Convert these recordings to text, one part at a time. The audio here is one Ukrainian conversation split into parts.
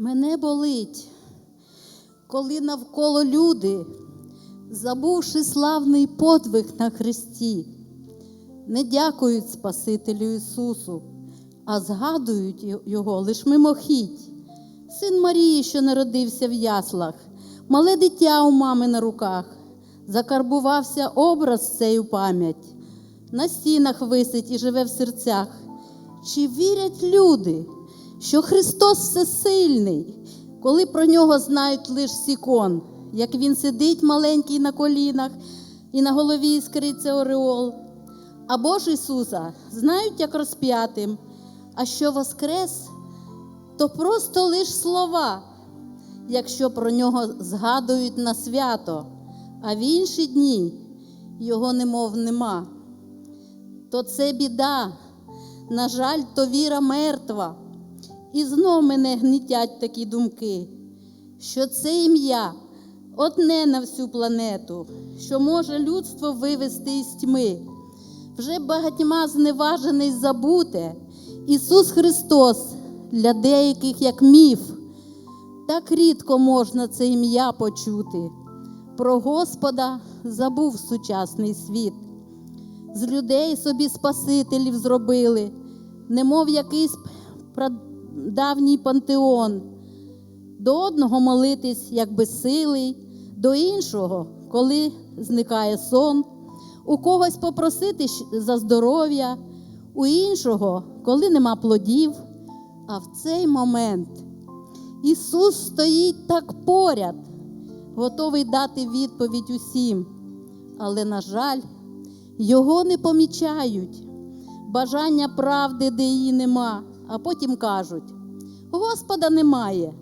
Мене болить, коли навколо люди, забувши славний подвиг на Христі, не дякують Спасителю Ісусу, а згадують Його лиш мимохідь. Син Марії, що народився в яслах, мале дитя у мами на руках, закарбувався образ цей у пам'ять, на стінах висить і живе в серцях. Чи вірять люди, що Христос всесильний, коли про нього знають лише сікон, як він сидить маленький на колінах і на голові іскриться ореол? Або ж Ісуса знають як розп'ятим, а що воскрес, то просто лиш слова, якщо про нього згадують на свято, а в інші дні його немов нема. То це біда, на жаль, то віра мертва. І знов мене гнітять такі думки, що це ім'я одне на всю планету, що може людство вивести із тьми. Вже багатьма зневажений забуте Ісус Христос для деяких як міф. Так рідко можна це ім'я почути. Про Господа забув сучасний світ. З людей собі Спасителів зробили, немов якийсь давній пантеон. До одного молитись, як безсилий, до іншого, коли зникає сон, у когось попросити за здоров'я, у іншого, коли нема плодів. А в цей момент Ісус стоїть так поряд, готовий дати відповідь усім. Але, на жаль, його не помічають, бажання правди, де її нема, а потім кажуть: Господа немає.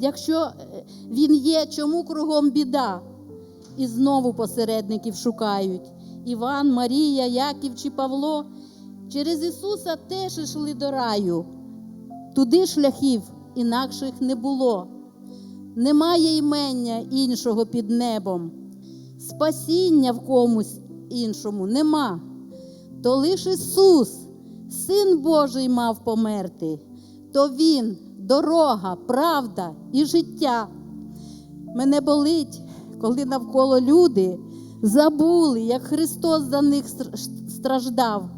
Якщо він є, чому кругом біда? І знову посередників шукають. Іван, Марія, Яків чи Павло через Ісуса теж йшли до раю. Туди шляхів інакших не було. Немає імення іншого під небом, спасіння в комусь іншому нема. То лише Ісус, Син Божий, мав померти, то Він дорога, правда і життя. Мене болить, коли навколо люди забули, як Христос за них страждав,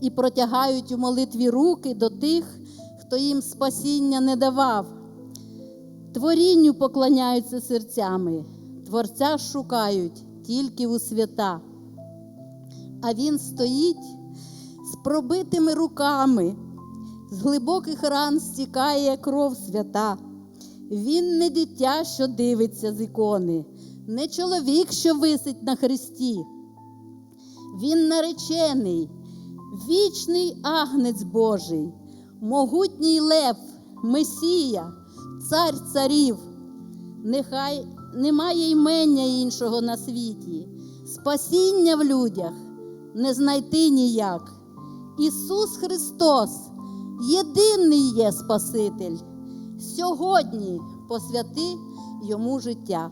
і протягають у молитві руки до тих, хто їм спасіння не давав. Творінню поклоняються серцями, Творця шукають тільки у свята. А він стоїть пробитими руками, з глибоких ран стікає кров свята. Він не дитя, що дивиться з ікони, не чоловік, що висить на хресті. Він наречений, вічний агнець Божий, могутній лев, Месія, цар царів. Нехай немає імення іншого на світі, спасіння в людях не знайти ніяк. Ісус Христос єдиний є Спаситель. Сьогодні посвяти йому життя.